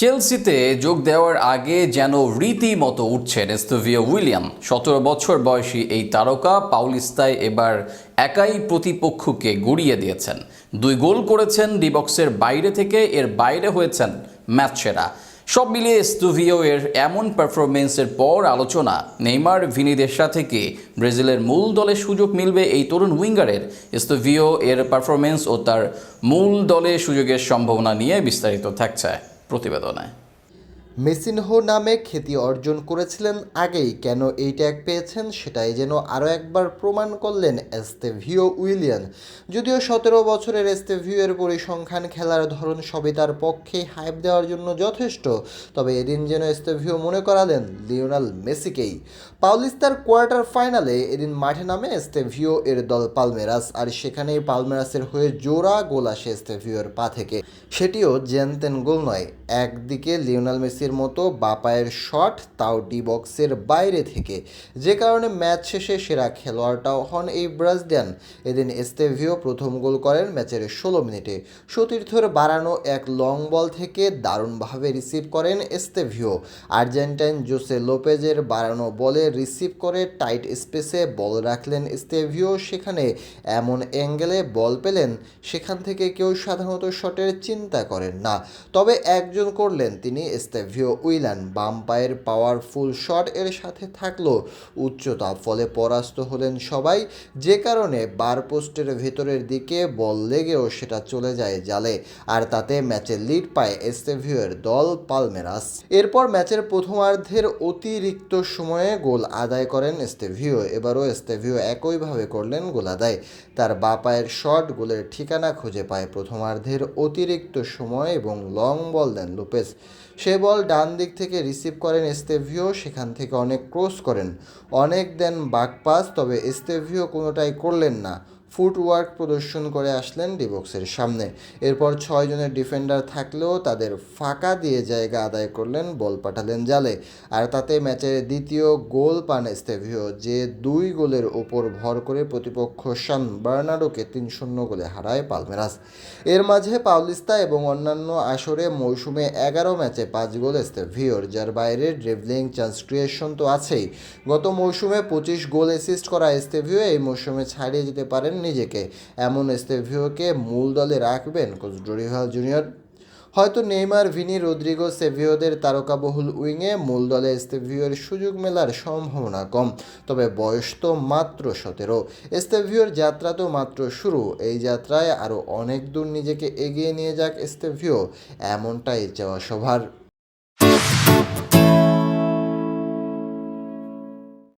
চেলসিতে যোগ দেওয়ার আগে যেন রীতিমতো উঠছেন এস্তোভিও উইলিয়াম। সতেরো বছর বয়সী এই তারকা পাউলিস্তায় এবার একাই প্রতিপক্ষকে গড়িয়ে দিয়েছেন। দুই গোল করেছেন ডিবক্সের বাইরে থেকে, এর বাইরে হয়েছেন ম্যাচ সেরা। সব মিলিয়ে এস্তুভিও এর এমন পারফরমেন্সের পর আলোচনা। নেইমার ভিনিদের সাথে কি ব্রাজিলের মূল দলে সুযোগ মিলবে এই তরুণ উইঙ্গারের। এস্তুভিও এর পারফরমেন্স ও তার মূল দলে সুযোগের সম্ভাবনা নিয়ে বিস্তারিত থাকছে। প্রতিবেদনে। মেসিনহো নামে খ্যাতি অর্জন করেছিলেন আগেই। কেন এই ট্যাগ পেয়েছেন সেটাই যেন আরও একবার প্রমাণ করলেন এস্তেভিও উইলিয়ান। যদিও সতেরো বছরের এস্তেভিওর পরিসংখ্যান খেলার ধরন সবই তার পক্ষে হাইপ দেওয়ার জন্য যথেষ্ট, তবে এদিন যেন এস্তেভিও মনে করালেন লিওনাল মেসিকেই। পাউলিস্তার কোয়ার্টার ফাইনালে এদিন মাঠে নামে এস্তেভিও এর দল পালমেরাস, আর সেখানেই পালমেরাসের হয়ে জোড়া গোল আসে এস্তেভিওর পা থেকে। সেটিও জেনতেন গোল নয়, একদিকে লিওনাল মেসির মতো বাপায়ের শট তাও ডি বক্সের বাইরে থেকে। যে কারণে ম্যাচ শেষে সেরা খেলোয়াড়টাও হন এই ব্রাজিলিয়ান। এদিন এস্তেভিও প্রথম গোল করেন ম্যাচের ষোলো মিনিটে। সতীর্থর বাড়ানো এক লং বল থেকে দারুণভাবে রিসিভ করেন এস্তেভিও। আর্জেন্টাইন জোসে লোপেজের বাড়ানো বলে রিসিভ করে টাইট স্পেসে বল রাখলেন এস্তেভিও। সেখানে এমন অ্যাঙ্গেলে বল পেলেন, সেখান থেকে কেউ সাধারণত শটের চিন্তা করেন না। তবে একজন করলেন তিনি এস্তেভিও উইলান বাম পায়ের পাওয়ারফুল শট এর সাথে থাকল উচ্চতা, ফলে পরাস্ত হলেন সবাই। যে কারণে বার পোস্টের ভেতরের দিকে বল লেগেও সেটা চলে যায় জালে, আর তাতে ম্যাচের লিড পায় এস্তেভিওর দল পালমেরাস। এরপর ম্যাচের প্রথমার্ধের অতিরিক্ত সময়ে গোল আদায় করেন এস্তেভিও। এবারও এস্তেভিও একইভাবে করলেন গোল আদায়। তার বা পায়ের শট গোলের ঠিকানা খুঁজে পায় প্রথমার্ধের অতিরিক্ত সময় এবং লং বল দেন লোপেস। সে বল ডান দিক থেকে রিসিভ করেন এস্তেভিও সেখান থেকে অনেক ক্রস করেন। অনেক দেন বাক পাস, তবে এস্তেভিও কোনোটাই করলেন না। ফুটওয়ার্ক প্রদর্শন করে আসলেন ডিবক্সের সামনে। এরপর ছয় জনের ডিফেন্ডার থাকলেও তাদের ফাঁকা দিয়ে জায়গা আদায় করলেন, বল পাঠালেন জালে। আর তাতে ম্যাচের দ্বিতীয় গোল পান এস্তেভিও যে দুই গোলের ওপর ভর করে প্রতিপক্ষ সান বার্নাডোকে তিন শূন্য গোলে হারায় পালমেরাস। এর মাঝে পাউলিস্তা এবং অন্যান্য আসরে মৌসুমে এগারো ম্যাচে পাঁচ গোল এস্তেভিওর যার বাইরে ড্রিবলিং চান্স ক্রিয়েশন তো আছেই। গত মৌসুমে পঁচিশ গোল অ্যাসিস্ট করা এস্তেভিও এই মৌসুমে ছাড়িয়ে যেতে পারেন নিজেকে। এমন এস্তেভিওকে মূল দলে রাখবেন কোচ ডোরিভাল জুনিয়র। হয়তো নেইমার, ভিনি, রদ্রিগো, সেভিওদের তারকাবহুল উইংয়ে মূল দলে এস্তেভিওর সুযোগ মেলার সম্ভাবনা কম, তবে বয়স তো মাত্র সতেরো। এস্তেভিওর যাত্রা তো মাত্র শুরু, এই যাত্রায় আরও অনেক দূর নিজেকে এগিয়ে নিয়ে যাক এস্তেভিও এমনটাই চাওয়া সবার